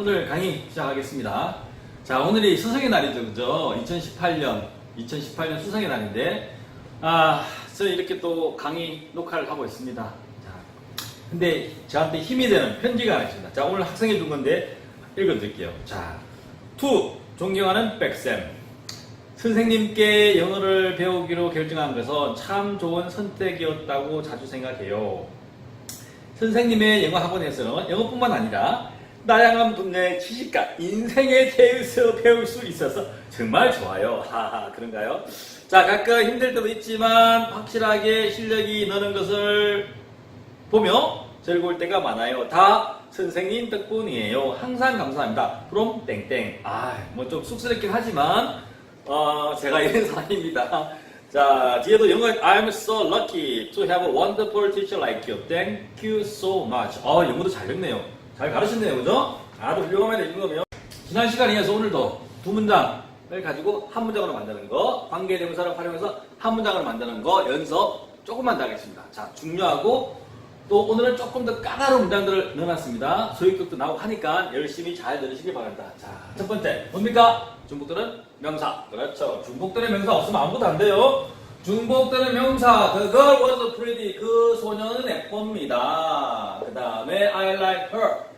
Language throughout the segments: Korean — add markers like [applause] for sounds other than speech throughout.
자, 오늘 강의 시작하겠습니다. 자, 오늘이 수성의 날이죠, 그죠? 2018년, 2018년 수성의 날인데, 아, 저는 이렇게 또 강의 녹화를 하고 있습니다. 자, 근데 저한테 힘이 되는 편지가 하나 있습니다. 자, 오늘 학생이 준 건데, 읽어드릴게요. 자, 투, 존경하는 백쌤. 선생님께 영어를 배우기로 결정한 것은 참 좋은 선택이었다고 자주 생각해요. 선생님의 영어 학원에서는 영어뿐만 아니라 다양한 분야의 지식과 인생에 대해서 배울 수 있어서 정말 좋아요. 하하, 그런가요? 자, 가끔 힘들 때도 있지만 확실하게 실력이 느는 것을 보며 즐거울 때가 많아요. 다 선생님 덕분이에요. 항상 감사합니다. from 땡땡. 아, 뭐 좀 쑥스럽긴 하지만 어, 제가 이런 [laughs] 사람입니다. 자, 뒤에도 영어 I'm so lucky to have a wonderful teacher like you. Thank you so much. 어, 영어도 잘 읽네요. 잘 가르쳤네요. 그죠? 아주 훌륭하게 읽으면 지난 시간에 이어서 오늘도 두 문장을 가지고 한 문장으로 만드는 거, 관계대명사를 활용해서 한 문장을 만드는 거 연습 조금만 더 하겠습니다. 자, 중요하고 또 오늘은 조금 더 까다로운 문장들을 넣어놨습니다. 소유격도 나오고 하니까 열심히 잘 들으시기 바랍니다. 자, 첫 번째, 뭡니까? 중복되는 명사. 그렇죠. 중복되는 명사 없으면 아무것도 안 돼요. 중복되는 명사. The girl was pretty. 그 소녀는 예쁩니다. 그 다음에 I like her.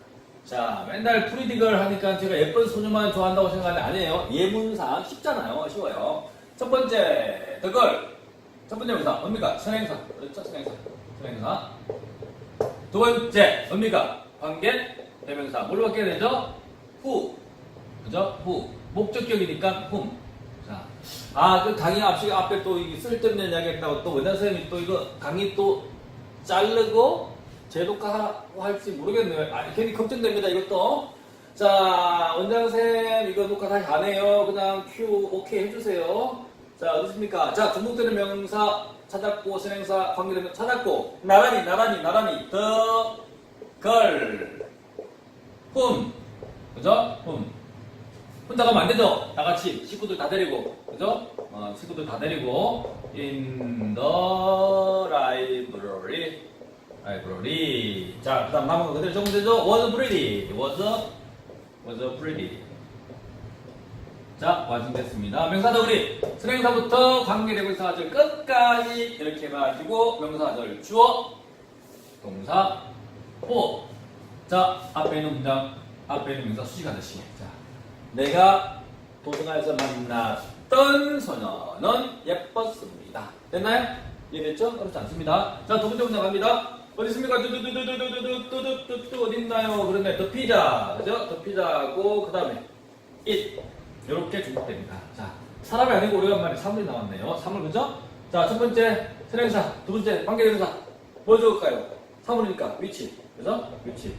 자, 맨날 프리디 걸 하니까 제가 예쁜 소녀만 좋아한다고 생각하는데 아니에요. 예문상 쉽잖아요. 쉬워요. 첫 번째, girl. 첫 번째 명사 뭡니까? 선행사. 그렇죠? 선행사. 선행사. 두 번째 뭡니까? 관계 대명사. 뭘로 바뀌어야 되죠? who. 그죠? who. 목적격이니까 whom. 자, 아, 그 강의 앞시 앞에 또 쓸데없는 이야기 했다고 또 원장 선생님이 또 이거 강의 또 자르고 재녹화하고 할지 모르겠네요. 아, 괜히 걱정됩니다, 이것도. 자, 원장 선생님 이거 녹화 다시 안 해요. 그냥 큐 오케이 해주세요. 자, 어디 있습니까? 자, 중복되는 명사 찾았고, 선행사 관계되면 찾았고, 나란히, 나란히, 나란히, 더, 걸, 훔. 그죠? 훔. 혼자 가면 안 되죠? 다 같이 식구들 다 데리고 그죠? 어, 식구들 다 데리고 in the library library 자 그다음 남은 거 그대로 적으면 되죠? was pretty was was pretty 자 완성됐습니다 명사절 우리 선행사부터 관계대명사절 끝까지 이렇게 해가지고 명사절 주어 동사 호. 자 앞에 있는 문장 앞에 있는 명사 수식하듯이 자 내가 도서관에서 만났던 소녀는 예뻤습니다. 됐나요? 이해됐죠? 어렵지 않습니다. 자, 두 번째 문장 갑니다. 어디 있습니까? 뚜두두두두두두두두두 어디 있나요? 그러네. 더 피자. 그죠? 더 피자고, 그 다음에 it. 이렇게 중복됩니다. 자, 사람이 아니고 오래간만에 사물이 나왔네요. 사물, 그죠? 자, 첫 번째, 선행사. 두 번째, 관계대명사. 뭐 적을까요? 사물이니까, 위치. 그죠? 위치.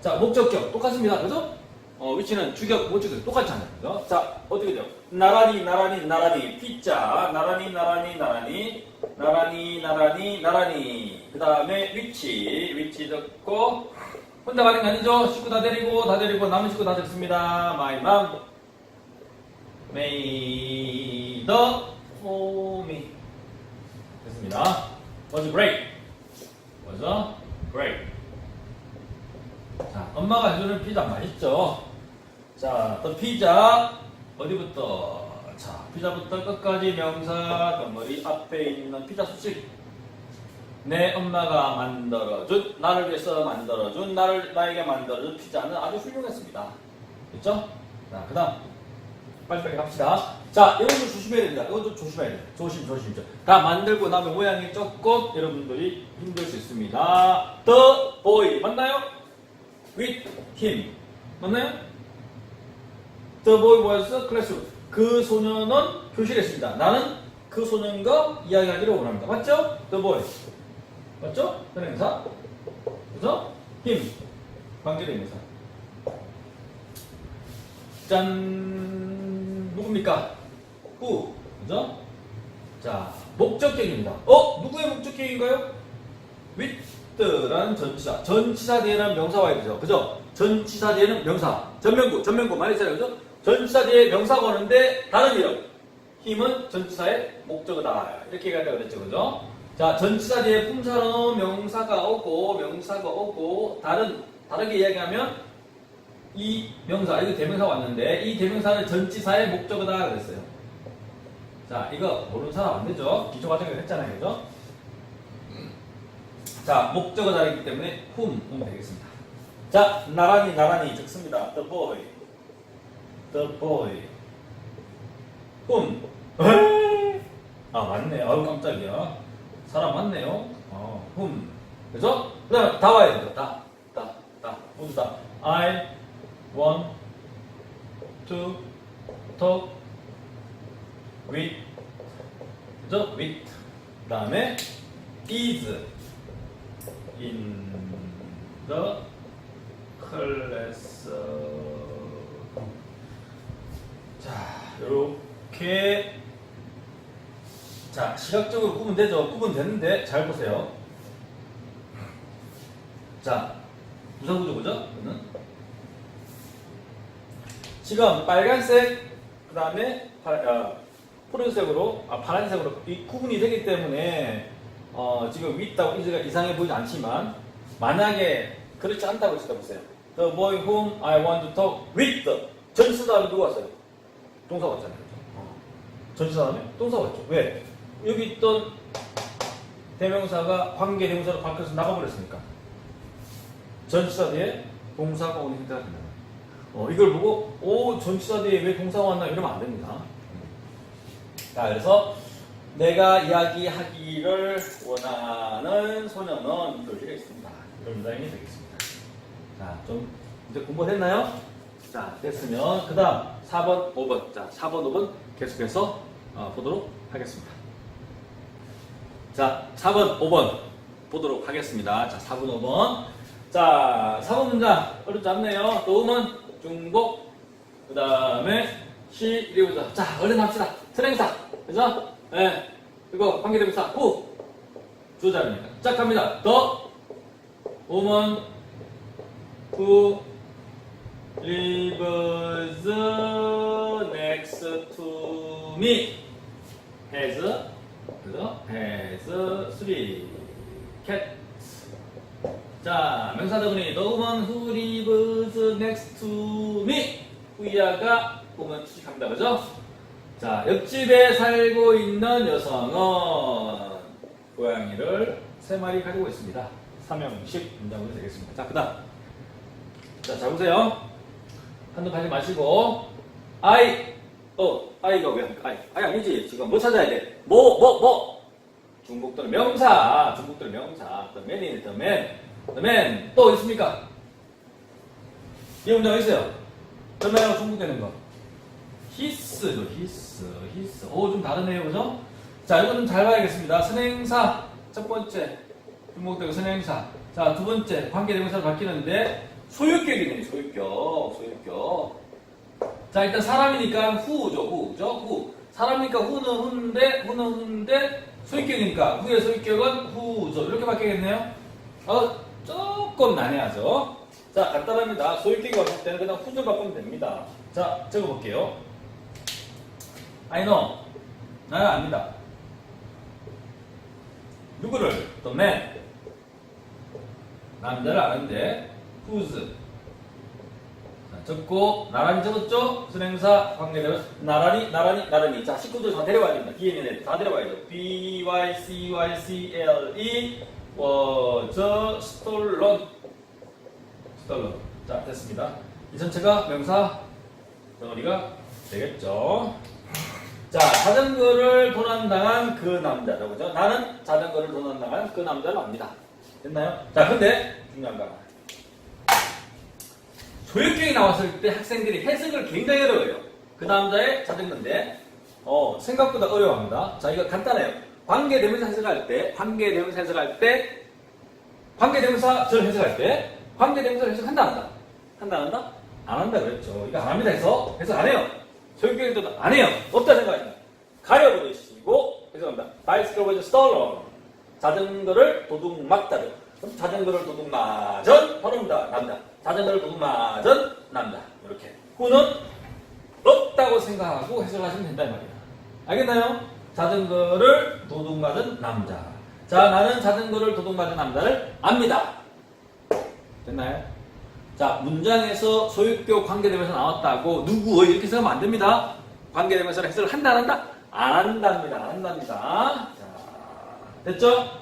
자, 목적격. 똑같습니다. 그죠? 어, 위치는 주격, 목적격 똑같잖아요. 그죠? 자, 어떻게 돼요? 나란히, 나란히, 나란히, 피자, 나란히, 나란히, 나란히, 나란히, 나란히, 나란히. 그 다음에 위치, 위치 적고, 혼자 가는 게 아니죠? 식구 다 데리고, 다 데리고, 남은 식구 다 데렸습니다. Made for me. 됐습니다. Was great. Was great. 자, 엄마가 해주는 피자 맛있죠? 자, 또 피자 어디부터? 자, 피자부터 끝까지 명사 덩어리 앞에 있는 피자 수식. 내 엄마가 만들어준 나를 위해서 만들어준 나를 나에게 만들어준 피자는 아주 훌륭했습니다. 됐죠? 자, 그다음 빨리빨리 갑시다. 자, 이것도 조심해야 됩니다. 이것도 조심해야 돼요. 조심, 조심. 다 만들고 나면 모양이 조금 여러분들이 힘들 수 있습니다. The boy 맞나요? with him. 맞나요? The boy was classroom. 그 소년은 교실에 있습니다. 나는 그 소년과 이야기하기를 원합니다. 맞죠? The boy. 맞죠? 선행사. 그죠? him. 관계대명사. 짠. 누굽니까? who. 그죠? 자, 목적격입니다. 어? 누구의 목적격인가요? with라는 전치사. 전치사 뒤에는 명사 와야 되죠. 그죠? 전치사 뒤에는 명사. 전명구, 전명구 많이 했잖아요. 그죠? 전치사 뒤에 명사가 오는데 다른 이름. 힘은 전치사의 목적어다. 이렇게 얘기한다 그랬죠. 그죠? 자, 전치사 뒤에 품사는 명사가 오고, 명사가 오고, 다른, 다르게 이야기하면 이 명사, 이거 대명사 왔는데 이 대명사는 전치사의 목적어다 그랬어요. 자, 이거 모르는 사람 안 되죠? 기초 과정에서 했잖아요. 그죠? 자, 목적어다이기 때문에 whom 되겠습니다. 자, 나란히 나란히 적습니다. The boy. The boy. whom. 에이! 아, 맞네. 아유, 깜짝이야. 사람 맞네요. 어, whom. 그죠? 그 다음에 다 와야 돼요. 다. 다. 다. 모두 다. I want to talk with. 그죠? with. 그 다음에 is in the class. 자, 이렇게 자 시각적으로 구분 되죠? 구분 되는데 잘 보세요. 자, 무사구조 그죠? 이거는 지금 빨간색 그 다음에 푸른색으로 아 파란색으로 이 구분이 되기 때문에 어, 지금 윗다고 이상해 보이지 않지만 만약에 그렇지 않다고 때 보세요. The boy whom I want to talk with 전치사 다음에 누가 왔어요? 동사 왔잖아요. 어. 전치사 다음에 동사 왔죠. 왜? 여기 있던 대명사가 관계 대명사로 바뀌어서 나가버렸으니까 전치사 뒤에 동사가 오는 형태가 된다. 어, 이걸 보고 오 전치사 뒤에 왜 동사가 왔나 이러면 안 됩니다. 자 그래서 내가 이야기하기를 원하는 소녀는 이럴 리가 있습니다. 이런 문장이 되겠습니다. 자, 좀 이제 공부됐나요? 자, 됐으면 그 다음 4번, 5번. 자, 4번, 5번 계속해서 어, 보도록 하겠습니다. 자, 4번, 5번 보도록 하겠습니다. 자, 4번, 5번. 자, 4번 문장 어렵지 않네요. 도움은 중복, 그 다음에 시, 이리부터. 자, 얼른 합시다. 트랭사. 그죠? 예. 그리고 관계대명사 후. 주자입니다. 시작합니다. 더 woman who lives next to me has 그죠? has three cats. 자, 명사 더그니 the woman who lives next to me 후이아가 보면 추측합니다. 그죠? 자, 옆집에 살고 있는 여성은 고양이를 세 마리 가지고 있습니다. 삼형식 문장으로 되겠습니다. 자, 그 다음. 자, 잘 보세요. 한눈 가지 마시고, I, 어, I가 왜, I, I 아니지. 지금 뭐 찾아야 돼? 뭐, 뭐, 뭐. 중복들은 명사, 중복들은 명사. The man이 the man. The man. 또 있습니까? 이 문장 있어요. the man하고 중복되는 거. 히스죠, 히스, 히스. 오, 좀 다르네요, 그죠? 자, 이거 좀 잘 봐야겠습니다. 선행사, 첫 번째. 중복되고 선행사. 자, 두 번째. 관계대명사로 바뀌는데, 소유격이네, 소유격, 소유격. 자, 일단 사람이니까 후죠, 후. 그죠? 후. 사람이니까 후는 후인데, 후는 후인데, 소유격이니까 후의 소유격은 후죠. 이렇게 바뀌겠네요? 어, 조금 난해하죠? 자, 간단합니다. 소유격이 왔을 때는 그냥 후좀 바꾸면 됩니다. 자, 적어볼게요. I know. 나는 압니다. 누구를? The man. 남자를 아는데, whose. 자, 적고, 나란히 적었죠? 선행사, 관계대로, 나란히, 나란히, 나란히. 자, 식구들 다 데려와야 됩니다. DNA는 다 데려와야죠. B, Y, C, Y, C, L, E, was stolen. 자, 됐습니다. 이 전체가 명사 덩어리가 되겠죠. 자, 자전거를 도난당한 그 남자죠. 그죠? 나는 자전거를 도난당한 그 남자를 압니다. 됐나요? 자, 근데 중요한 거 소유격이 나왔을 때 학생들이 해석을 굉장히 어려워요. 그 남자의 자전거인데, 어, 생각보다 어려워합니다. 자, 이거 간단해요. 관계대명사 해석할 때, 관계대명사 해석할 때, 관계대명사절 해석할 때, 관계대명사를 해석한다, 안 한다? 한다, 안 한다? 안 한다 그랬죠. 이거 안 합니다 해서 해석 안 해요. 소유격에도 안 해요. 없다 생각합니다. 가려버리시고 해석합니다. Was stolen. 자전거를 도둑 맞다죠. 자전거를 도둑 맞은 바로입니다. 남자. 자전거를 도둑 맞은 남자. 이렇게. 후는 없다고 생각하고 해석하시면 된다는 말이에요. 알겠나요? 자전거를 도둑 맞은 남자. 자, 나는 자전거를 도둑 맞은 남자를 압니다. 됐나요? 자, 문장에서 소유격 관계대명사 나왔다고 누구 이렇게 생각하면 안 됩니다. 관계대명사를 해석을 한다 안 한다? 안 한답니다. 안 한답니다. 자, 됐죠?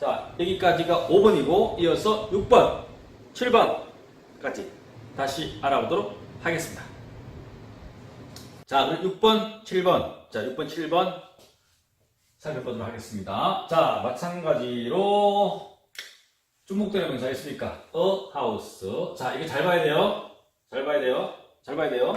자, 여기까지가 5번이고 이어서 6번, 7번까지 다시 알아보도록 하겠습니다. 자, 그럼 6번, 7번. 자, 6번, 7번 살펴보도록 하겠습니다. 자, 마찬가지로 중복되는 명사 있으니까 a house. 자, 이거 잘 봐야 돼요. 잘 봐야 돼요. 잘 봐야 돼요.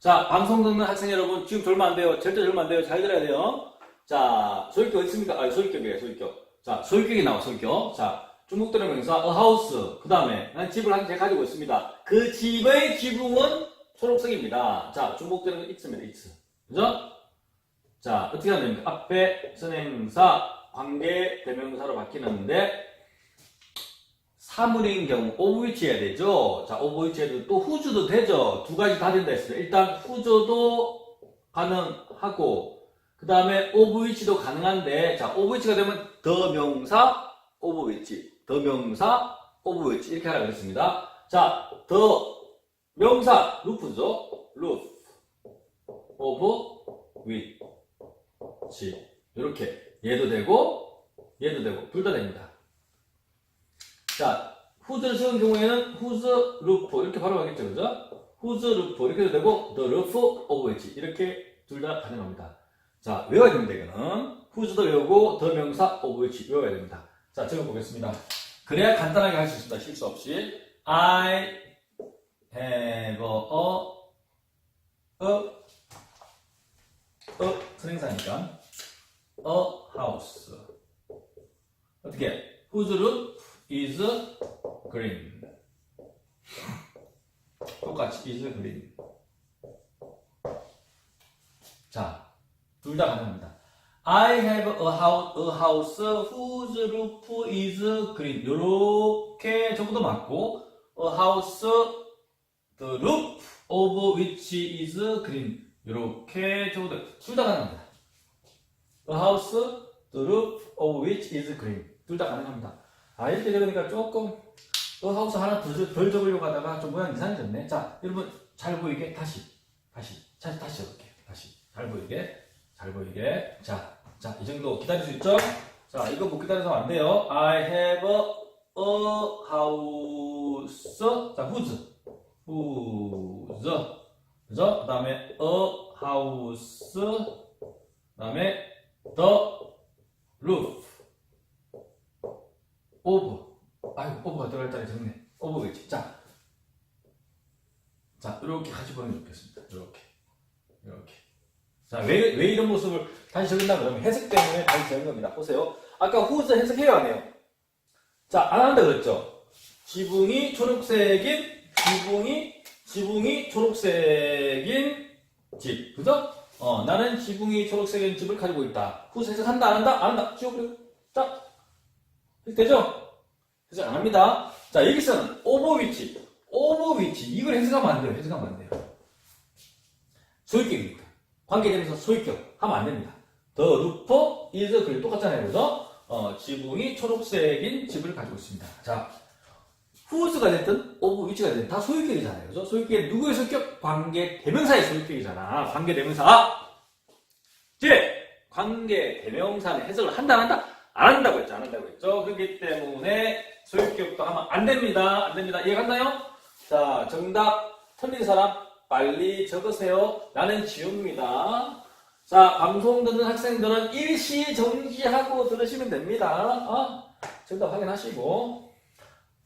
자, 방송 듣는 학생 여러분, 지금 졸면 안 돼요. 절대 졸면 안 돼요. 잘 들어야 돼요. 자, 소유격 어디 있습니까? 아, 소유격이에요, 소유격. 자, 소유격이 나와, 소유격. 자, 중복되는 명사 a house. 그 다음에 난 집을 한 개 가지고 있습니다. 그 집의 지붕은 초록색입니다. 자, 거 있습니다, 있어. 그죠? 자, 어떻게 하면 됩니까? 앞에 선행사, 관계, 대명사로 바뀌는데, 사물인 경우 오브위치 해야 되죠. 자, 오브위치 해도 또 후주도 되죠. 두 가지 다 된다 했어요. 일단 후주도 가능하고, 그 다음에 오브위치도 가능한데, 자, 오브위치가 되면 더 명사, 오브위치, 더 명사, 오브위치 이렇게 하라 그랬습니다. 자, 더 명사 루프죠. 루프, 오브, 위. 치 이렇게 얘도 되고 얘도 되고 둘 다 됩니다. 자 후즈를 쓰는 경우에는 후즈 루프 이렇게 바로 가겠죠, 그죠? 후즈 루프 이렇게도 되고 roof of which 이렇게 둘 다 가능합니다. 자 외워야 됩니다. 이거는 후즈도 외우고 the 명사 of which 외워야 됩니다. 자 적어보겠습니다. 그래야 간단하게 할 수 있습니다. 실수 없이 I have a a a 선행사니까 a house. 어떻게? Whose roof is green. 똑같이 is green. 자, 둘 다 가능합니다. I have a house, a house whose roof is green. 요렇게 적어도 맞고, a house, the roof of which is green. 요렇게 적어도 둘 다 가능합니다. A house, the roof of which is green. 둘 다 가능합니다. 아, 이렇게 적으니까 조금, A house 하나 더, 적- 덜 적으려고 하다가 좀 모양 이상해졌네. 자, 여러분, 잘 보이게, 다시, 다시, 다시, 다시 적을게요. 다시. 잘 보이게, 잘 보이게. 자, 자, 이 정도 기다릴 수 있죠? 자, 이거 못 기다려서 안 돼요. I have a, a house. 자, whose? whose? 그죠? 그 다음에 a house. 그 다음에 the roof of 아이고 over가 들어갈 자리 적네 over겠지 자, 자 이렇게 같이 보면 좋겠습니다 이렇게 이렇게 자 왜 왜 이런 모습을 다시 적는다 그러면 해석 때문에 다시 적은 겁니다 보세요 아까 whose 해석해요 안 해요 자 안 한다 그랬죠 지붕이 초록색인 지붕이 지붕이 초록색인 집 그죠? 어, 나는 지붕이 초록색인 집을 가지고 있다. 후세 해석한다, 안 한다? 안 한다. 지워버려. 자, 되죠? 해석 안 합니다. 자, 여기서는 오버위치. 오버위치. 이걸 해석하면 안 돼요. 해석하면 안 돼요. 소유격이니까. 관계되면서 소유격. 하면 안 됩니다. The roof is green. 똑같잖아요. 그죠? 어, 지붕이 초록색인 집을 가지고 있습니다. 자, 후스가 됐든 오브 위치가 됐든 다 소유격이잖아요. 그죠? 소유격이 누구의 소유격? 관계 대명사의 소유격이잖아. 관계 대명사. 제 관계 대명사는 해석을 한다 안 한다? 안 한다고 했죠. 안 한다고 했죠. 그렇기 때문에 소유격도 하면 안 됩니다. 안 됩니다. 이해갔나요? 자, 정답 틀린 사람 빨리 적으세요. 나는 지웁니다. 자, 방송 듣는 학생들은 일시 정지하고 들으시면 됩니다. 어? 정답 확인하시고.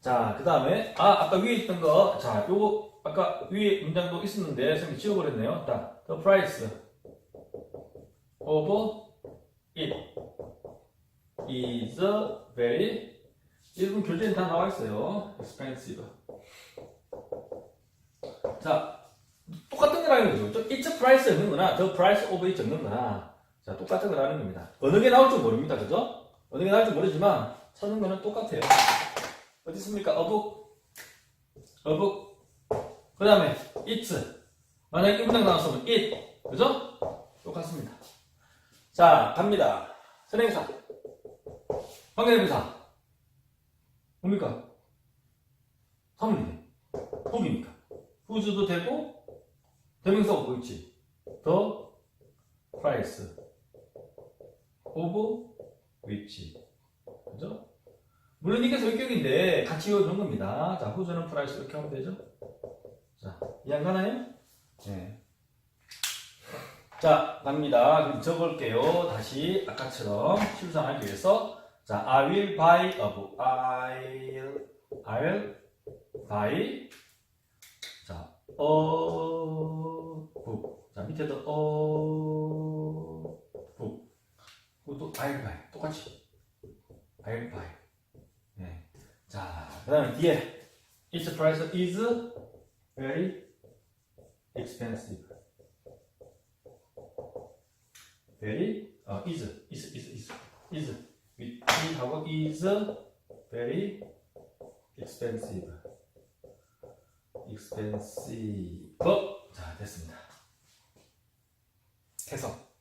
자, 그 다음에, 아, 아까 위에 있던 거, 자, 요거, 아까 위에 문장도 있었는데, 선생님이 지워버렸네요. 자, the price of it is very, 일본 교재는 다 나와 있어요. expensive. 자, 똑같은 거라는 거죠. 저 it's price 적는 거나, the price of it 적는 거나, 자, 똑같은 거라는 겁니다. 어느 게 나올지 모릅니다. 그죠? 어느 게 나올지 모르지만, 찾는 거는 똑같아요. 어디 있습니까? 어북. 어북. 그 다음에 it's. 만약에 이 문장 나왔으면 it. 그죠? 똑같습니다. 자, 갑니다. 선행사. 관계대명사. 뭡니까? 사물이네. who니까. who's도 되고, 대명사가 뭐있지? the price of which. 그죠? 물론 이게 소유격인데 같이 외우는 겁니다. 자, who's는 price 이렇게 하면 되죠? 자, 이해 안 가나요? 네. 자, 갑니다. 그럼 적을게요. 다시 아까처럼 실수하기 위해서 자, I will buy a book. I'll, I'll buy 자. 자, 밑에도 a book. 그것도 I'll buy. 똑같이. Buy. 네. 자, 그 다음에 뒤에 Its price is very expensive. very 어, is is is is is 위- 위하고 is very expensive expensive 자 됐습니다 해석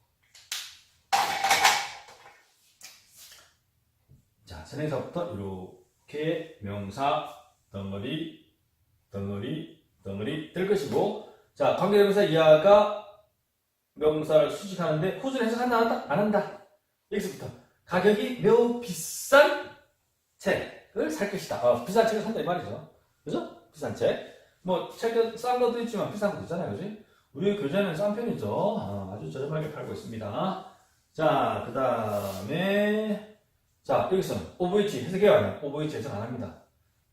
자 선행사부터 이렇게 명사 덩어리 덩어리 덩어리 뜰 것이고 자 관계대명사 이하가 명사를 수식하는데 후주를 해석한다 안 한다? 안 한다. 여기서부터 가격이 매우 비싼 책을 살 것이다. 어, 비싼 책을 산다 이 말이죠. 그죠? 비싼 책. 뭐 책은 싼 것도 있지만 비싼 것도 있잖아요. 그지? 우리 교재는 싼 편이죠. 어, 아주 저렴하게 팔고 있습니다. 자, 그 다음에 자 여기서는 OVH 해석해야 하나요? OVH 해석 안 합니다.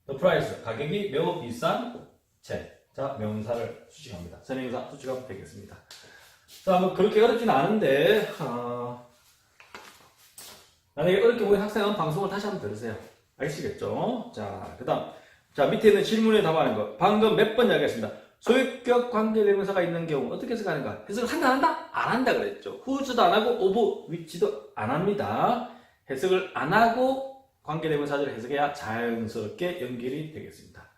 The price 가격이 매우 비싼 책. 자 명사를 수식합니다. 선행사 수식하면 되겠습니다. 자, 뭐 그렇게 어렵지는 않은데 어, 만약에 어렵게 보이는 학생은 방송을 다시 한번 들으세요. 아시겠죠? 자, 그 다음 자 밑에 있는 질문에 답하는 거 방금 몇 번 이야기했습니다. 소유격 관계대명사가 있는 경우 어떻게 해석하는가? 해석을 한다 안 한다? 안 한다 그랬죠. who's도 안 하고 of which도 안 합니다. 해석을 안 하고 관계대명사를 해석해야 자연스럽게 연결이 되겠습니다.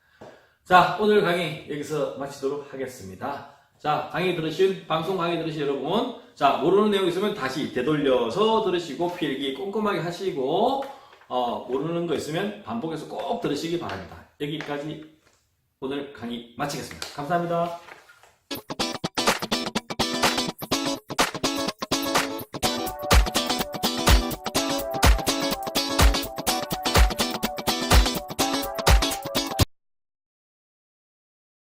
자, 오늘 강의 여기서 마치도록 하겠습니다. 자, 강의 들으신, 방송 강의 들으신 여러분, 자, 모르는 내용 있으면 다시 되돌려서 들으시고, 필기 꼼꼼하게 하시고, 어, 모르는 거 있으면 반복해서 꼭 들으시기 바랍니다. 여기까지 오늘 강의 마치겠습니다. 감사합니다.